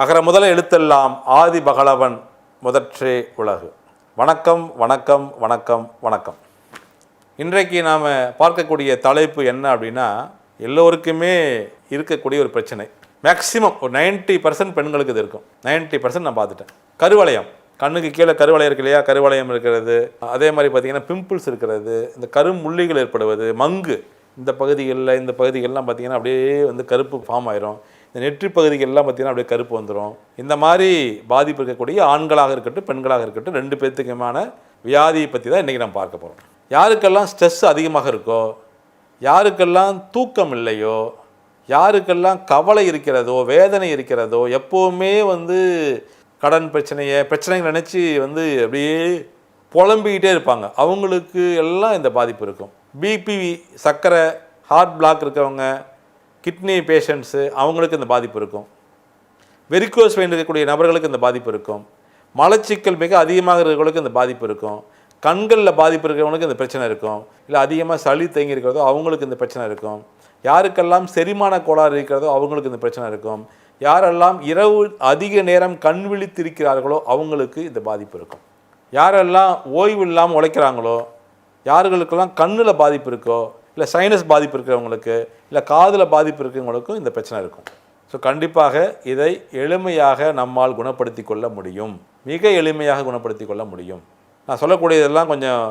அகர முதல எழுத்தெல்லாம் ஆதி பகலவன் முதற்றே உலகு. வணக்கம் வணக்கம் வணக்கம் வணக்கம். இன்றைக்கு நாம் பார்க்கக்கூடிய தலைப்பு என்ன அப்படின்னா எல்லோருக்குமே இருக்கக்கூடிய ஒரு பிரச்சனை. மேக்ஸிமம் ஒரு 90% பர்சன்ட் பெண்களுக்கு இது இருக்கும். 90% பர்சன்ட் நான் பார்த்துட்டேன். கருவளையம். கண்ணுக்கு கீழே கருவளையம் இருக்கு இல்லையா? கருவளையம் இருக்கிறது. அதே மாதிரி பார்த்தீங்கன்னா பிம்பிள்ஸ் இருக்கிறது. இந்த கருமுள்ளிகள் ஏற்படுவது. மங்கு. இந்த பகுதிகளில் இந்த பகுதிகளெலாம் பார்த்தீங்கன்னா அப்படியே வந்து கருப்பு ஃபார்ம் ஆயிரும். இந்த நெற்றி பகுதிகளெலாம் பார்த்தீங்கன்னா அப்படியே கருப்பு வந்துடும் இந்த மாதிரி பாதிப்பு இருக்கக்கூடிய ஆண்களாக இருக்கட்டும் பெண்களாக இருக்கட்டும் ரெண்டு பேர்த்துக்குமான வியாதியை பற்றி தான் இன்றைக்கி நம்ம பார்க்க போகிறோம் யாருக்கெல்லாம் ஸ்ட்ரெஸ் அதிகமாக இருக்கோ யாருக்கெல்லாம் தூக்கம் இல்லையோ யாருக்கெல்லாம் கவலை இருக்கிறதோ வேதனை இருக்கிறதோ எப்போவுமே வந்து கடன் பிரச்சனையை பிரச்சனைகள் நினச்சி வந்து அப்படியே புலம்பிக்கிட்டே இருப்பாங்க. அவங்களுக்கு எல்லாம் இந்த பாதிப்பு இருக்கும். பிபி சர்க்கரை ஹார்ட் பிளாக் இருக்கவங்க கிட்னி பேஷண்ட்ஸு அவங்களுக்கு இந்த பாதிப்பு இருக்கும். வெரிகோஸ் வெயின் இருக்கக்கூடிய நபர்களுக்கு இந்த பாதிப்பு இருக்கும். மலச்சிக்கல் மிக அதிகமாக இருக்கிறவங்களுக்கு இந்த பாதிப்பு இருக்கும். கண்களில் பாதிப்பு இருக்கிறவங்களுக்கு இந்த பிரச்சனை இருக்கும். இல்லை அதிகமாக சளி தேங்கி இருக்கிறதோ அவங்களுக்கு இந்த பிரச்சனை இருக்கும். யாருக்கெல்லாம் செரிமான கோளாறு இருக்கிறதோ அவங்களுக்கு இந்த பிரச்சனை இருக்கும். யாரெல்லாம் இரவு அதிக நேரம் கண் விழித்திருக்கிறார்களோ அவங்களுக்கு இந்த பாதிப்பு இருக்கும். யாரெல்லாம் ஓய்வு இல்லாமல் உழைக்கிறாங்களோ யாருகளுக்கெல்லாம் கண்ணில் பாதிப்பு இருக்கோ இல்லை சைனஸ் பாதிப்பு இருக்கிறவங்களுக்கு இல்லை காதில் பாதிப்பு இருக்கிறவங்களுக்கும் இந்த பிரச்சனை இருக்கும். ஸோ கண்டிப்பாக இதை எளிமையாக நம்மால் குணப்படுத்தி கொள்ள முடியும். மிக எளிமையாக குணப்படுத்தி கொள்ள முடியும். நான் சொல்லக்கூடியதெல்லாம் கொஞ்சம்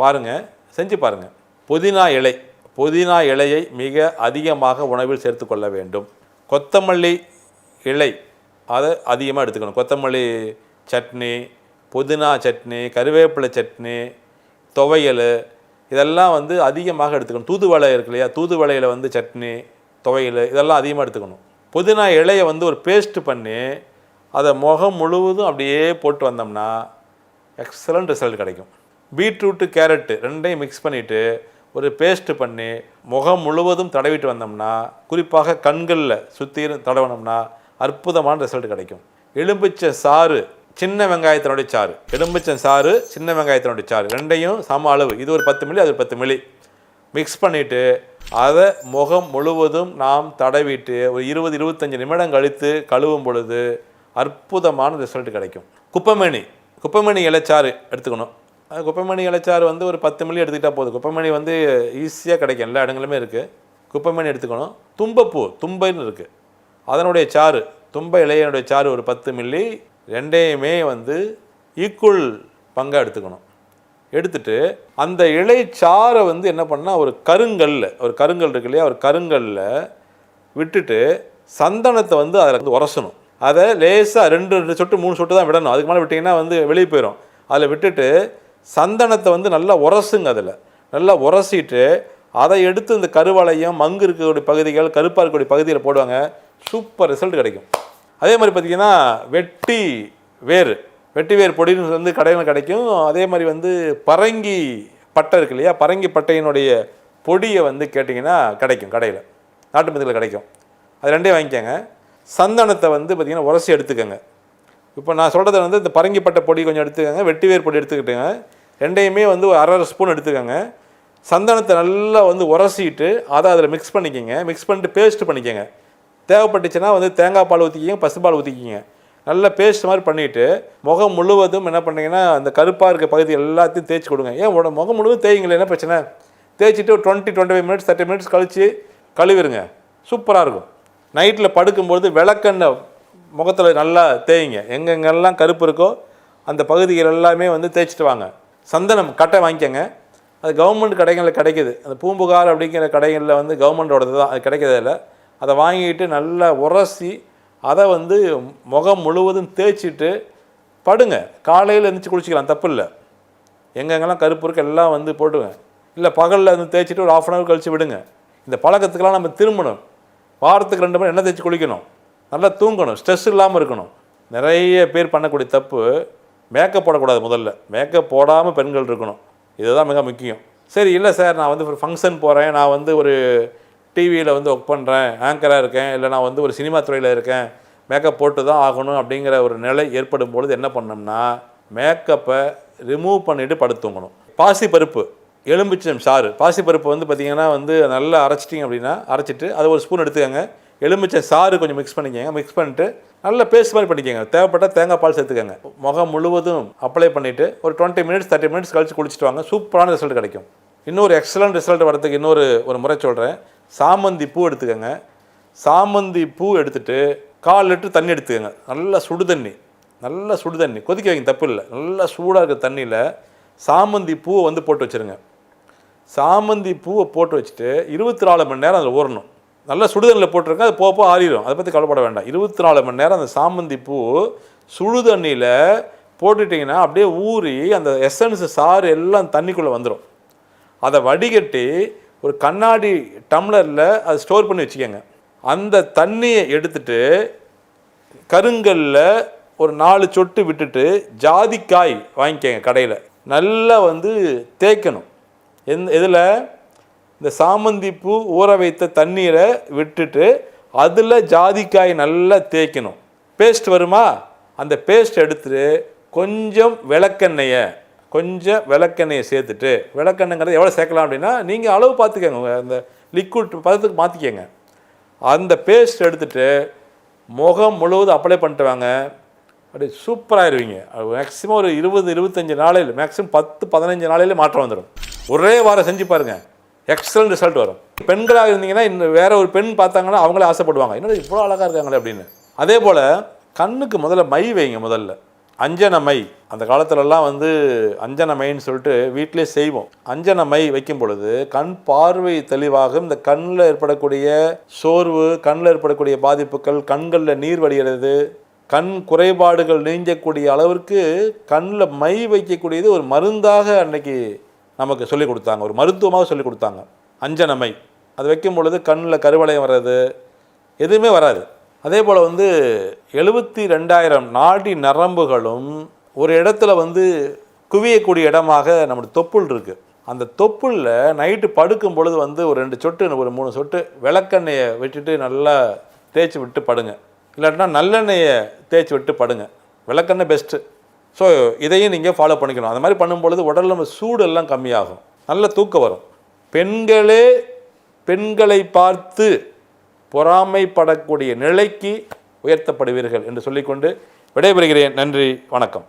பாருங்கள் செஞ்சு பாருங்கள் புதினா இலை புதினா இலையை மிக அதிகமாக உணவில் சேர்த்து கொள்ள வேண்டும். கொத்தமல்லி இலை அதை அதிகமாக எடுத்துக்கணும். கொத்தமல்லி சட்னி புதினா சட்னி கருவேப்பிலை சட்னி துவையல் இதெல்லாம் வந்து அதிகமாக எடுத்துக்கணும். தூதுவளை இருக்கு இல்லையா? தூதுவளையில் வந்து சட்னி துவையல் இதெல்லாம் அதிகமாக எடுத்துக்கணும். புதினா இலையை வந்து ஒரு பேஸ்ட் பண்ணி அதை முகம் முழுவதும் அப்படியே போட்டு வந்தோம்னா எக்ஸலண்ட் ரிசல்ட் கிடைக்கும். பீட்ரூட்டு கேரட்டு ரெண்டையும் மிக்ஸ் பண்ணிவிட்டு ஒரு பேஸ்ட் பண்ணி முகம் முழுவதும் தடவிட்டு வந்தோம்னா குறிப்பாக கண்களில் சுற்றி தடவினோம்னா அற்புதமான ரிசல்ட் கிடைக்கும். எலும்பிச்சை சாறு சின்ன வெங்காயத்தினுடைய சாறு. எலும்பிச்சம் சாறு சின்ன வெங்காயத்தினுடைய சாறு. ரெண்டையும் சம அளவு. இது ஒரு பத்து மில்லி அது ஒரு பத்து மில்லி. மிக்ஸ் பண்ணிவிட்டு அதை முகம் முழுவதும் நாம் தடவிட்டு ஒரு இருபது இருபத்தஞ்சி நிமிடம் கழித்து கழுவும் பொழுது அற்புதமான ரிசல்ட் கிடைக்கும். குப்பைமணி. குப்பைமணி இலைச்சாறு எடுத்துக்கணும். அது குப்பைமணி இலைச்சாறு வந்து ஒரு பத்து மில்லி எடுத்துக்கிட்டால் போதும். குப்பைமணி வந்து ஈஸியாக கிடைக்கும். எல்லா இடங்களுமே இருக்குது குப்பைமணி எடுத்துக்கணும். தும்பப்பூ தும்பைன்னு இருக்குது அதனுடைய சாறு தும்பை இலையனுடைய சாறு ஒரு பத்து மில்லி. ரெண்டையுமே வந்து ஈக்குவல் பங்காக எடுத்துக்கணும். எடுத்துட்டு அந்த இலை வந்து என்ன பண்ணால் ஒரு கருங்கல்ல ஒரு கருங்கல் இருக்கு இல்லையா ஒரு கருங்கல்ல விட்டுட்டு சந்தனத்தை வந்து அதில் வந்து உரசணும். அதை லேசாக ரெண்டு ரெண்டு சொட்டு மூணு சொட்டு தான் விடணும். அதுக்கு மேலே விட்டிங்கன்னா வந்து வெளியே போயிடும் அதில் விட்டுட்டு சந்தனத்தை வந்து நல்லா உரசுங்க அதில். நல்லா உரசிட்டு அதை எடுத்து இந்த கருவளையம் மங்கு இருக்கக்கூடிய பகுதிகள் கருப்பாக இருக்கக்கூடிய பகுதியில் போடுவாங்க. சூப்பர் ரிசல்ட் கிடைக்கும். அதே மாதிரி பார்த்தீங்கன்னா வெட்டி வேர் வெட்டி வேர் பொடின்னு வந்து கடையில் கிடைக்கும். அதே மாதிரி வந்து பரங்கி பட்டை இருக்கு இல்லையா? பரங்கி பட்டையினுடைய பொடியை வந்து கேட்டிங்கன்னா கிடைக்கும் கடையில். நாட்டு மருந்துல கிடைக்கும். அது ரெண்டையும் வாங்கிக்கோங்க. சந்தனத்தை வந்து பார்த்திங்கன்னா உரசி எடுத்துக்கோங்க. இப்போ நான் சொல்கிறது வந்து இந்த பரங்கிப்பட்ட பொடி கொஞ்சம் எடுத்துக்கோங்க. வெட்டி வேர் பொடி எடுத்துக்கிட்டுங்க. ரெண்டையுமே வந்து ஒரு அரை அரை ஸ்பூன் எடுத்துக்கோங்க. சந்தனத்தை நல்லா வந்து உரசிட்டு அதை அதில் மிக்ஸ் பண்ணிக்கோங்க. மிக்ஸ் பண்ணிட்டு பேஸ்ட் பண்ணிக்கோங்க. தேவைப்பட்டுச்சுன்னா வந்து தேங்காய் பால் ஊற்றிக்கிங்க பசுபால் ஊற்றிக்கிங்க நல்லா பேஸ்ட் மாதிரி பண்ணிவிட்டு முகம் முழுவதும் என்ன பண்ணீங்கன்னா அந்த கருப்பாக இருக்க பகுதி எல்லாத்தையும் தேய்ச்சி கொடுங்க. ஏன் உட முகம் முழுவதும் தேய்ங்களே என்ன பிரச்சனை? தேய்ச்சிட்டு ஒரு twenty twenty five minutes thirty minutes கழித்து கழுவிடுங்க சூப்பராக இருக்கும். நைட்டில் படுக்கும்பொழுது விளக்கெண்ணெய் முகத்தில் நல்லா தேய்ங்க. எங்கெங்கெல்லாம் கருப்பு இருக்கோ அந்த பகுதிகள் எல்லாமே வந்து தேய்ச்சிட்டு வாங்க. சந்தனம் கட்டை வாங்கிக்கோங்க. அது கவர்மெண்ட் கடைகளில் கிடைக்குது. அந்த பூம்புகார் அப்படிங்கிற கடைகளில் வந்து கவர்மெண்டோடது தான். அது கிடைக்கிறதில்ல அதை வாங்கிட்டு நல்லா உரசி அதை வந்து முகம் முழுவதும் தேய்ச்சிட்டு படுங்க. காலையில் எழுந்திரிச்சு குளிச்சிக்கலாம் தப்பு இல்லை எங்கெங்கெல்லாம் கருப்பு இருக்கு எல்லாம் வந்து போட்டுங்க இல்லை பகலில் வந்து தேய்ச்சிட்டு ஒரு ஆஃப் அன் ஹவர் கழித்து விடுங்க. இந்த பழக்கத்துக்கெல்லாம் நம்ம திரும்பணும். வாரத்துக்கு ரெண்டு மணி எண்ணெய் தேய்ச்சி குளிக்கணும். நல்லா தூங்கணும். ஸ்ட்ரெஸ் இல்லாமல் இருக்கணும். நிறைய பேர் பண்ணக்கூடிய தப்பு மேக்கப் போடக்கூடாது முதல்ல. மேக்கப் போடாமல் பெண்கள் இருக்கணும். இதுதான் மிக முக்கியம். சரி இல்லை சார் நான் வந்து ஒரு ஃபங்க்ஷன் போகிறேன் நான் வந்து ஒரு டிவியில் வந்து ஒர்க் பண்ணுறேன் ஆங்கராக இருக்கேன் இல்லை நான் வந்து ஒரு சினிமா துறையில் இருக்கேன் மேக்கப் போட்டு தான் ஆகணும் அப்படிங்கிற ஒரு நிலை ஏற்படும் பொழுது என்ன பண்ணோம்னா மேக்கப்பை ரிமூவ் பண்ணிவிட்டு படுத்துங்கணும் பாசி பருப்பு எலும்பிச்சம் சாறு. பாசி பருப்பு வந்து பார்த்திங்கன்னா வந்து நல்லா அரைச்சிட்டிங்க அப்படின்னா அரைச்சிட்டு அதை ஒரு ஸ்பூன் எடுத்துக்கோங்க. எலுமிச்சம் சாறு கொஞ்சம் மிக்ஸ் பண்ணிக்கங்க. மிக்ஸ் பண்ணிட்டு நல்ல பேஸ்ட் மாதிரி பண்ணிக்கங்க. தேவைப்பட்ட தேங்காய் பால் சேர்த்துக்கங்க. முகம் முழுவதும் அப்ளை பண்ணிவிட்டு ஒரு டுவெண்ட்டி மினிட்ஸ் தேர்ட்டி மினிட்ஸ் கழிச்சு குளிச்சுட்டு வாங்க. சூப்பரான ரிசல்ட் கிடைக்கும். இன்னொரு எக்ஸலண்ட் ரிசல்ட் வரதுக்கு இன்னொரு ஒரு முறை சொல்கிறேன் சாமந்தி பூ எடுத்துக்கோங்க. சாமந்தி பூ எடுத்துட்டு கால் லிட்டர் தண்ணி எடுத்துக்கோங்க. நல்லா சுடு தண்ணி. நல்லா சுடு தண்ணி. கொதிக்க வைங்க தப்பு இல்லை. நல்லா சூடாக இருக்க தண்ணியில் சாமந்தி பூவை வந்து போட்டு வச்சுருங்க. சாமந்தி பூவை போட்டு வச்சுட்டு இருபத்தி நாலு மணி நேரம் அதில் ஊறணும். நல்லா சுடுதண்ணில் போட்டிருக்கேன் அது போப்போ ஆறிடும் அதை பற்றி கவலைப்பட வேண்டாம். இருபத்தி நாலு மணி நேரம் அந்த சாமந்தி பூ சுடு தண்ணியில் போட்டுட்டிங்கன்னா அப்படியே ஊறி அந்த எசன்ஸ் சாறு எல்லாம் தண்ணிக்குள்ளே வந்துடும் அதை வடிகட்டி ஒரு கண்ணாடி டம்ளரில் அதை ஸ்டோர் பண்ணி வச்சுக்கோங்க. அந்த தண்ணியை எடுத்துட்டு கருங்கல்ல ஒரு நாலு சொட்டு விட்டுட்டு ஜாதிக்காய் வாங்கிக்கங்க கடையில். நல்லா வந்து தேய்க்கணும். எந்த இதில் இந்த சாமந்தி பூ ஊற வைத்த தண்ணீரை விட்டுட்டு அதில் ஜாதிக்காய் நல்லா தேய்க்கணும். பேஸ்ட் வருமா? அந்த பேஸ்ட் எடுத்துட்டு கொஞ்சம் விளக்கெண்ணெயை கொஞ்சம் விளக்கெண்ணெயை சேர்த்துட்டு விளக்கெண்ணெங்கிறது எவ்வளோ சேர்க்கலாம் அப்படின்னா நீங்கள் அளவு பார்த்துக்கங்க. அந்த லிக்விட் பதத்துக்கு மாற்றிக்கங்க அந்த பேஸ்ட் எடுத்துட்டு முகம் முழுவதும் அப்ளை பண்ணிட்டு வாங்க அப்படியே சூப்பராகிடுவீங்க மேக்ஸிமம் ஒரு இருபது இருபத்தஞ்சி நாளையில் மேக்ஸிமம் பத்து பதினஞ்சு நாளையிலே மாற்றம் வந்துடும் ஒரே வாரம் செஞ்சு பாருங்கள் எக்ஸலன்ட் ரிசல்ட் வரும். பெண்களாக இருந்தீங்கன்னா இன்னும் வேற ஒரு பெண் பார்த்தாங்கன்னா அவங்களே ஆசைப்படுவாங்க. என்னடா இவ்வளோ அழகாக இருக்காங்களே அப்படின்னு. அதே போல் கண்ணுக்கு முதல்ல மை வைங்க முதல்ல. அஞ்சனமை. அந்த காலத்துலலாம் வந்து அஞ்சனமைன்னு சொல்லிட்டு வீட்டிலே செய்வோம். அஞ்சனமை வைக்கும் பொழுது கண் பார்வை தெளிவாக இந்த கண்ணில் ஏற்படக்கூடிய சோர்வு கண்ணில் ஏற்படக்கூடிய பாதிப்புகள் கண்களில் நீர் வடிகிறது கண் குறைபாடுகள் நீஞ்சக்கூடிய அளவிற்கு கண்ணில் மை வைக்கக்கூடியது ஒரு மருந்தாக அன்னைக்கு நமக்கு சொல்லிக் கொடுத்தாங்க. ஒரு மருத்துவமாக சொல்லிக் கொடுத்தாங்க. அஞ்சனமை. அது வைக்கும் பொழுது கண்ணில் கருவளையம் வர்றது. எதுவுமே வராது. அதே போல் வந்து எழுபத்தி ரெண்டாயிரம் நாடி நரம்புகளும் ஒரு இடத்துல வந்து குவியக்கூடிய இடமாக நம்முடைய தொப்புள் இருக்குது அந்த தொப்புளில் நைட்டு படுக்கும் பொழுது வந்து ஒரு ரெண்டு சொட்டு ஒரு மூணு சொட்டு விளக்கெண்ணெயை விட்டுட்டு நல்லா தேய்ச்சி விட்டு படுங்க. இல்லாட்டினா நல்லெண்ணெயை தேய்ச்சி விட்டு படுங்க. விளக்கெண்ணெய் பெஸ்ட்டு ஸோ இதையும் நீங்கள் ஃபாலோ பண்ணிக்கணும். அந்த மாதிரி பண்ணும்பொழுது உடல் நம்ம சூடெல்லாம் கம்மியாகும். நல்ல தூக்கம் வரும். பெண்களே பெண்களை பார்த்து பொறாமைப்படக்கூடிய நிலைக்கு உயர்த்தப்படுவீர்கள் என்று சொல்லிக்கொண்டு விடைபெறுகிறேன். நன்றி வணக்கம்.